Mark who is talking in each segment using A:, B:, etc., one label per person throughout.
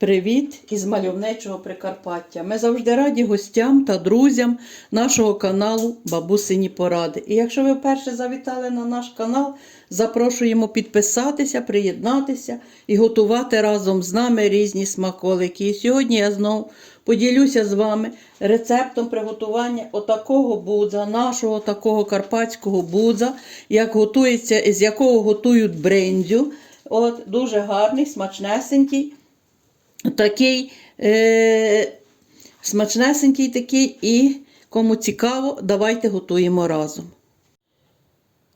A: Привіт із мальовничого Прикарпаття. Ми завжди раді гостям та друзям нашого каналу Бабусині Поради. І якщо ви вперше завітали на наш канал, запрошуємо підписатися, приєднатися і готувати разом з нами різні смаколики. І сьогодні я знову поділюся з вами рецептом приготування отакого будза, нашого такого карпатського будза, як готується, з якого готують брендзю. От, дуже гарний, смачнесенький такий е, смачнесенький такий, і кому цікаво, давайте готуємо разом.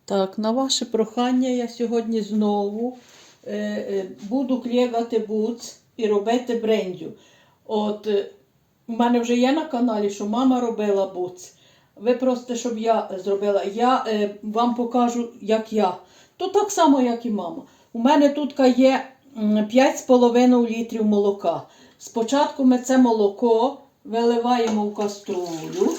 A: Так, на ваше прохання я сьогодні знову е, е, буду клєвати буц і робити брендю. От, е, у мене вже є на каналі, що мама робила буц. Ви просто, щоб я зробила. Я е, вам покажу, як я. То так само, як і мама. У мене тут є 5,5 літрів молока. Спочатку ми це молоко виливаємо в каструлю.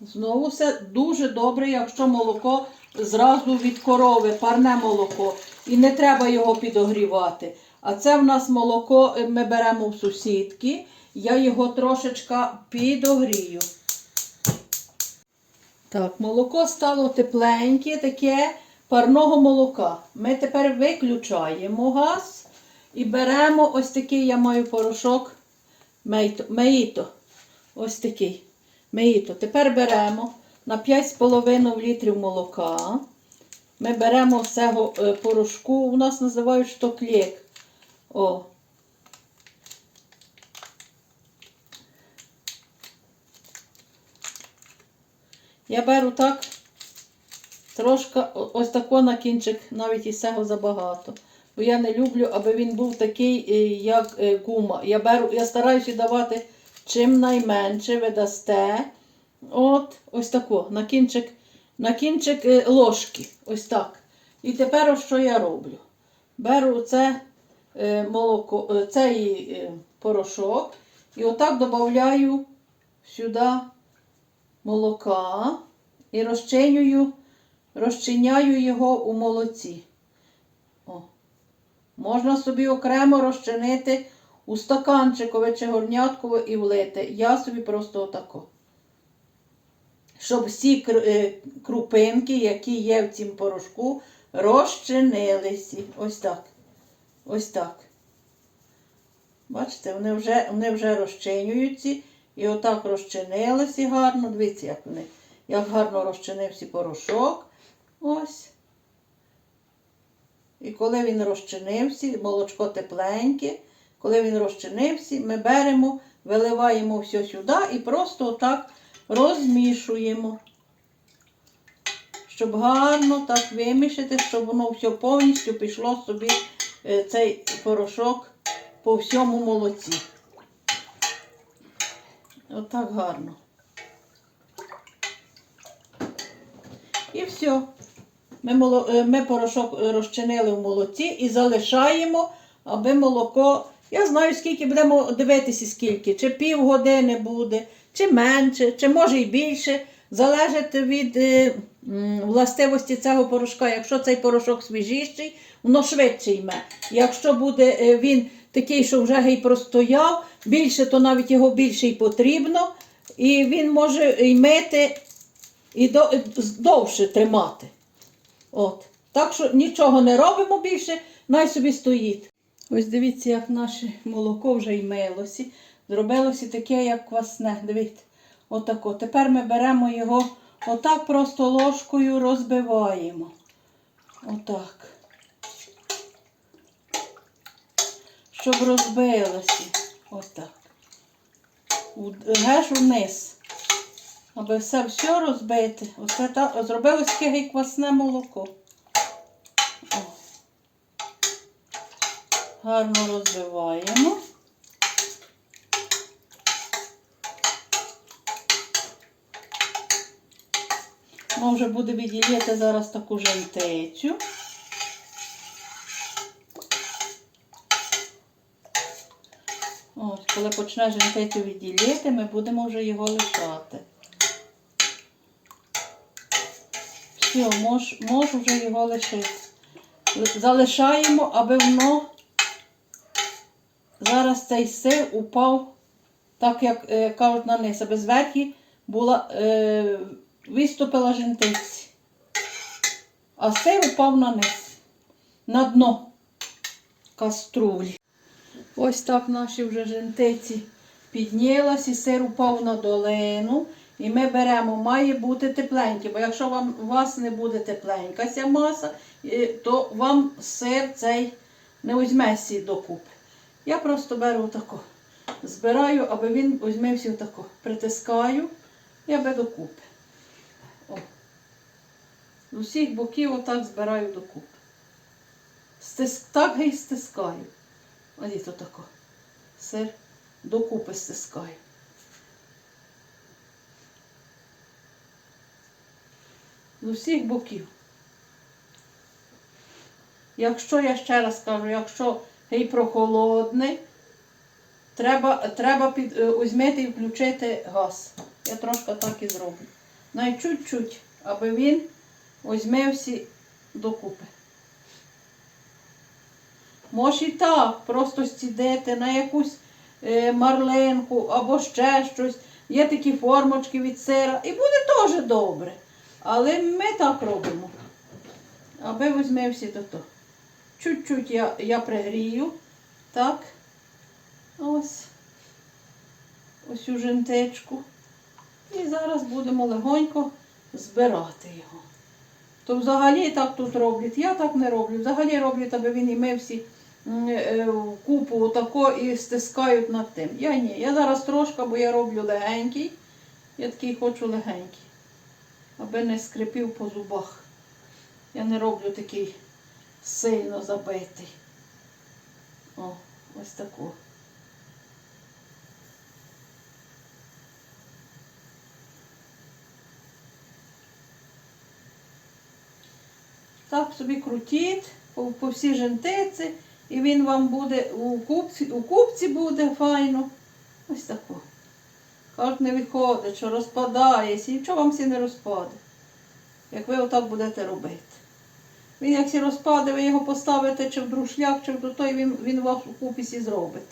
A: Знову все дуже добре, якщо молоко зразу від корови, парне молоко. І не треба його підогрівати. А це в нас молоко е, ми беремо в сусідки. Я його трошечка підогрію. Так, молоко стало тепленьке, таке парного молока. Ми тепер виключаємо газ і беремо ось такий, я маю порошок меїто. Ось такий. Меїто. Тепер беремо на 5,5 літрів молока. Ми беремо всього е, порошку, у нас називають штоклєк. О. Я беру так, трошки ось тако на кінчик, навіть і цього забагато. Бо я не люблю, аби він був такий, е, як е, гума. Я беру, я стараюся давати чим найменше ви дасте. От, ось тако, на кінчик, на кінчик е, ложки. Ось так. І тепер що я роблю? Беру це молоко, цей порошок і отак додаю сюди молока і розчинюю, розчиняю його у молоці. О. Можна собі окремо розчинити у стаканчикове чи горняткове і влити. Я собі просто отако. Щоб всі е, крупинки, які є в цім порошку, розчинилися. Ось так. Ось так. Бачите, вони вже, вони вже розчинюються. І отак розчинилися гарно. Дивіться, як вони, як гарно розчинився порошок. Ось. І коли він розчинився, молочко тепленьке, коли він розчинився, ми беремо, виливаємо все сюди і просто отак розмішуємо. Щоб гарно так вимішати, щоб воно все повністю пішло собі е, цей порошок по всьому молоці. Отак гарно. І все. Ми, е, ми порошок е, розчинили в молоці і залишаємо, аби молоко. Я знаю, скільки будемо дивитися, скільки. Чи півгодини буде, чи менше, чи може і більше. Залежить від е, властивості цього порошка. Якщо цей порошок свіжіший, воно швидше йме. Якщо буде е, він такий, що вже гей простояв, більше, то навіть його більше й потрібно. І він може й мити і довше тримати. От. Так що нічого не робимо більше, най собі стоїть. Ось дивіться, як наше молоко вже й милося. Зробилося таке, як квасне. Дивіться, отако. Тепер ми беремо його, отак просто ложкою розбиваємо. Отак. Щоб розбилося. Отак. Геш вниз. Аби все все розбити. Оце так, зробилось таке квасне молоко. О. Гарно розбиваємо. Ми вже буде відділяти зараз таку жентецю. Ось, коли почне жентецю відділяти, ми будемо вже його лишати. Все, мож, можу вже його лишити. Залишаємо, аби воно зараз цей сир упав, так як е, кажуть на низ, аби зверху була, е, виступила жентиці. А сир упав на низ, на дно каструлі. Ось так наші вже жентиці піднялась і сир упав на долину. І ми беремо, має бути тепленький, бо якщо вам, у вас не буде тепленька ця маса, е, то вам сир цей не візьметься докупи. Я просто беру тако, збираю, аби він візьмився тако. Притискаю і аби докупи. З усіх боків отак збираю докупи. Стис... Так і стискаю. Ось то тако. Сир докупи стискаю. З усіх боків. Якщо я ще раз кажу, якщо гей прохолодний, треба, треба під, е, узьмити і включити газ. Я трошки так і зроблю. Навіть чуть-чуть, аби він узьмився докупи. Може і так, просто стідити на якусь е, марлинку або ще щось. Є такі формочки від сира. І буде теж добре. Але ми так робимо. Аби візьмився до того. Чуть-чуть я, я пригрію. Так. Ось. Ось цю жентечку. І зараз будемо легонько збирати його. То взагалі так тут роблять. Я так не роблю. Взагалі роблять, аби він і ми всі е, в купу отако і стискають над тим. Я ні. Я зараз трошки, бо я роблю легенький. Я такий хочу легенький. Аби не скрипів по зубах. Я не роблю такий сильно забитий. О, ось тако. Так собі крутіть по, по всій жентиці, і він вам буде у купці, у купці буде файно. Ось тако. Кажуть, не виходить, що розпадається, нічого вам всі не розпаде. Як ви отак будете робити. Він як сі розпаде, ви його поставите чи в друшляк, чи в той, він, він вас у купісі зробить.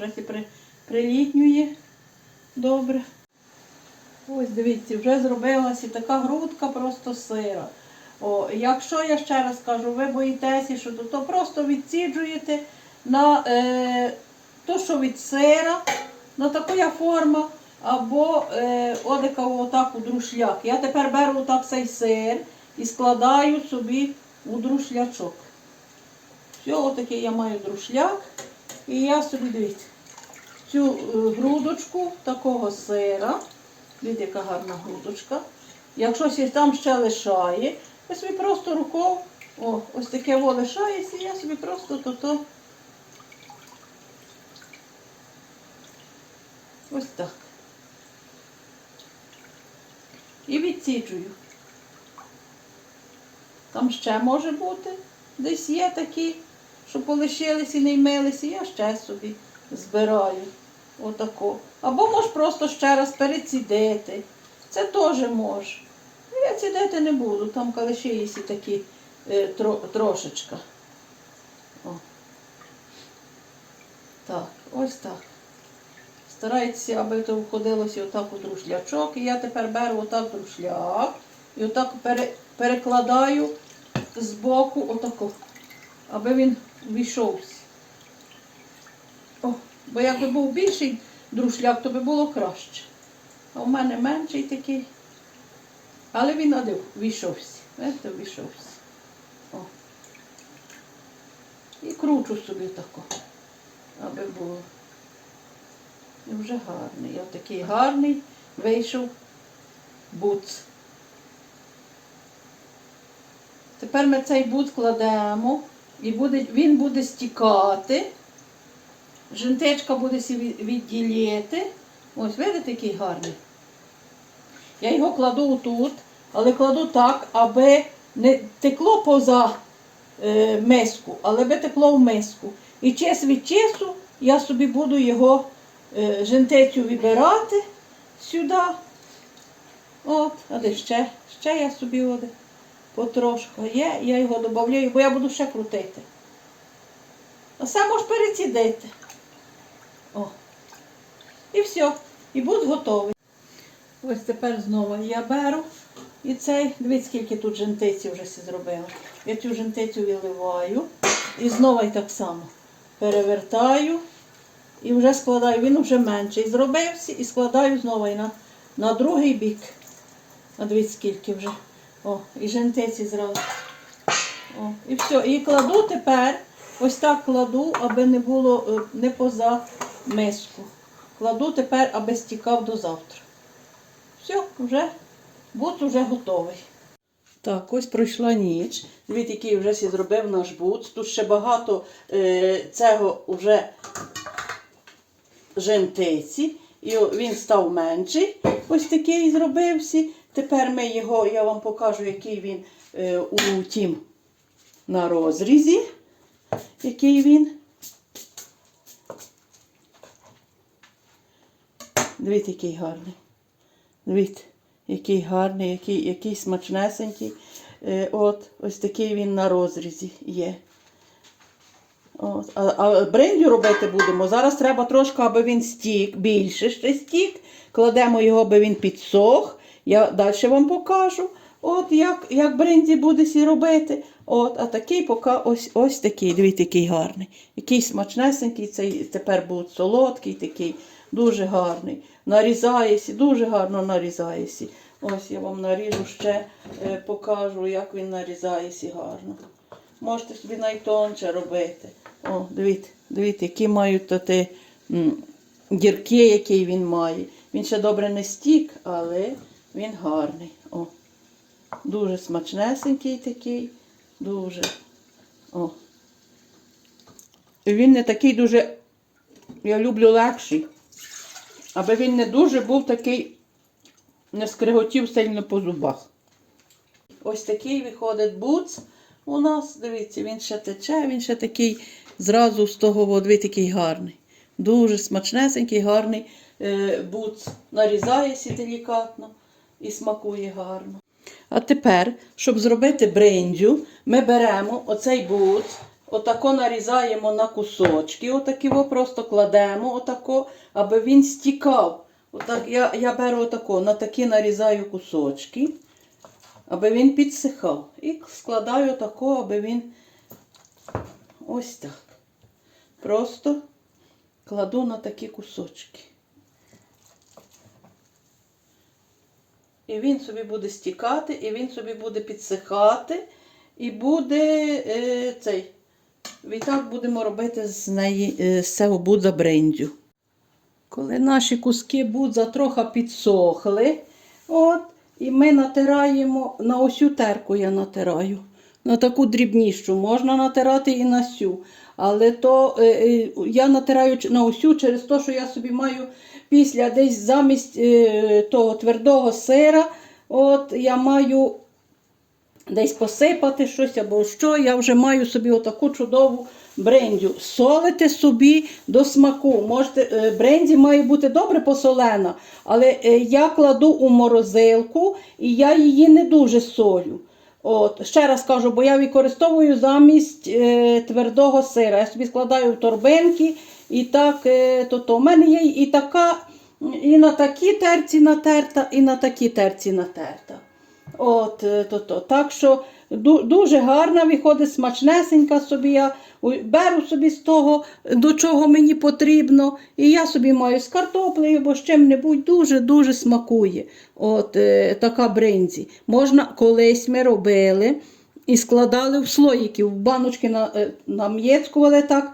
A: Вже при, прилітнює. Добре. Ось дивіться, вже зробилася така грудка просто сира. О, якщо я ще раз кажу, ви боїтеся, що то, то просто відсіджуєте на е, то, що від сира, на така форма, або е, одика отак у друшляк. Я тепер беру отак цей сир і складаю собі у друшлячок. Все, отакий я маю друшляк. І я собі дивіться, цю е, грудочку такого сира. Дивіться, яка гарна грудочка. Якщо там ще лишає, я собі просто рукою, о, ось таке во лишається, і я собі просто то-то. Ось так. І відсіджую. Там ще може бути. Десь є такі, що полишилися і не ймилися, я ще собі збираю. Отако. Або можеш просто ще раз перецідити. Це теж може. Ну, Я цідити не буду, там калишиїсі такі е, тро, трошечка. О. Так, ось так. Старайтеся, аби то входилося отак у друшлячок. І я тепер беру отак друшляк і отак пере, перекладаю з боку отако, аби він війшовся. О, бо якби був більший друшляк, то би було краще. А у мене менший такий. Але він один війшовся. Війшовся. О. І кручу собі тако, аби було. І вже гарний. І отакий гарний вийшов буц. Тепер ми цей буц кладемо і буде, він буде стікати. Жентечка буде сі від- відділити. Ось, видите, який гарний. Я його кладу тут, але кладу так, аби не текло поза е, миску, але би текло в миску. І час від часу я собі буду його е, жентецю вибирати сюди. От, а де ще, ще я собі оде потрошку є, я його додаю, бо я буду ще крутити. А сам можеш перецідити. О. І все. І будь готовий. Ось тепер знову я беру і цей, дивіться, скільки тут жентиці вже всі зробила. Я цю жентицю виливаю і знову так само перевертаю і вже складаю, він вже менший зробився і складаю знову і на, на другий бік. А дивіться, скільки вже. О, і жентиці зразу. О, і все. І кладу тепер, ось так кладу, аби не було е, не поза миску. Кладу тепер, аби стікав до завтра. Все, вже бут вже готовий. Так, ось пройшла ніч. Дивіться, який вже сі зробив наш бут. Тут ще багато е, цього вже жентиці. І він став менший. Ось такий зробився. Тепер ми його, я вам покажу, який він е, у тім на розрізі. Який він. Дивіться, який гарний. Дивіться, який гарний, який, який смачнесенький. Е, от, ось такий він на розрізі є. От. А, а брендю робити будемо. Зараз треба трошки, аби він стік, більше ще стік. Кладемо його, аби він підсох. Я далі вам покажу, от як, як бренді буде сі робити. От, а такий поки ось, ось такий, дивіться, який гарний. Який смачнесенький, цей тепер буде солодкий, такий, дуже гарний. Нарізається, дуже гарно нарізається. Ось я вам наріжу ще, е, покажу, як він нарізається гарно. Можете собі найтонше робити. О, дивіться, дивіться, які мають дірки, які він має. Він ще добре не стік, але він гарний. О. Дуже смачнесенький такий. Дуже. О. І він не такий дуже, я люблю легший. Аби він не дуже був такий, не скриготів сильно по зубах. Ось такий виходить буц у нас. Дивіться, він ще тече, він ще такий зразу з того води такий гарний. Дуже смачнесенький, гарний е, буц. Нарізається делікатно і смакує гарно. А тепер, щоб зробити брендю, ми беремо оцей буц, отако нарізаємо на кусочки, отакі о просто кладемо, отако, аби він стікав. Отак, я, я беру отако, на такі нарізаю кусочки, аби він підсихав. І складаю тако, аби він ось так. Просто кладу на такі кусочки. І він собі буде стікати, і він собі буде підсихати, і буде е, цей. І так будемо робити з неї е, з цього будза брендю. Коли наші куски будза трохи підсохли, от, і ми натираємо на осю терку я натираю. На таку дрібнішу. Можна натирати і на сю. Але то е, е, я натираю на осю через те, що я собі маю після десь замість е, того твердого сира. От я маю десь посипати щось або що. Я вже маю собі отаку чудову брендю. Солите собі до смаку. Можете, е, бренді має бути добре посолена, але е, я кладу у морозилку і я її не дуже солю. От, ще раз кажу, бо я використовую замість е, твердого сира. Я собі складаю в торбинки і так, е, то, то. У мене є і така, і на такій терці натерта, і на такій терці натерта. От, е, то, то. Так що дуже гарна виходить, смачнесенька собі. Я беру собі з того, до чого мені потрібно. І я собі маю з картоплею, бо з чим-небудь дуже-дуже смакує. От е, така бринзі. Можна колись ми робили і складали в слоїки, в баночки на, е, так,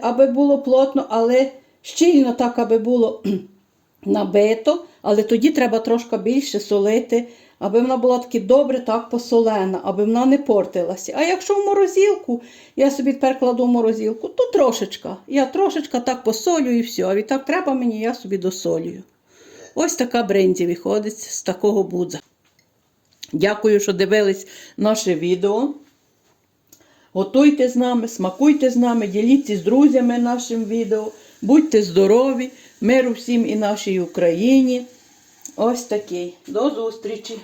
A: аби було плотно, але щільно так, аби було набито, але тоді треба трошки більше солити, аби вона була таки добре так посолена, аби вона не портилася. А якщо в морозилку, я собі тепер кладу в морозилку, то трошечка. Я трошечка так посолю і все. А відтак треба мені, я собі досолюю. Ось така бренді виходить з такого будза. Дякую, що дивились наше відео. Готуйте з нами, смакуйте з нами, діліться з друзями нашим відео. Будьте здорові, миру всім і нашій Україні. Ось такий. До зустрічі!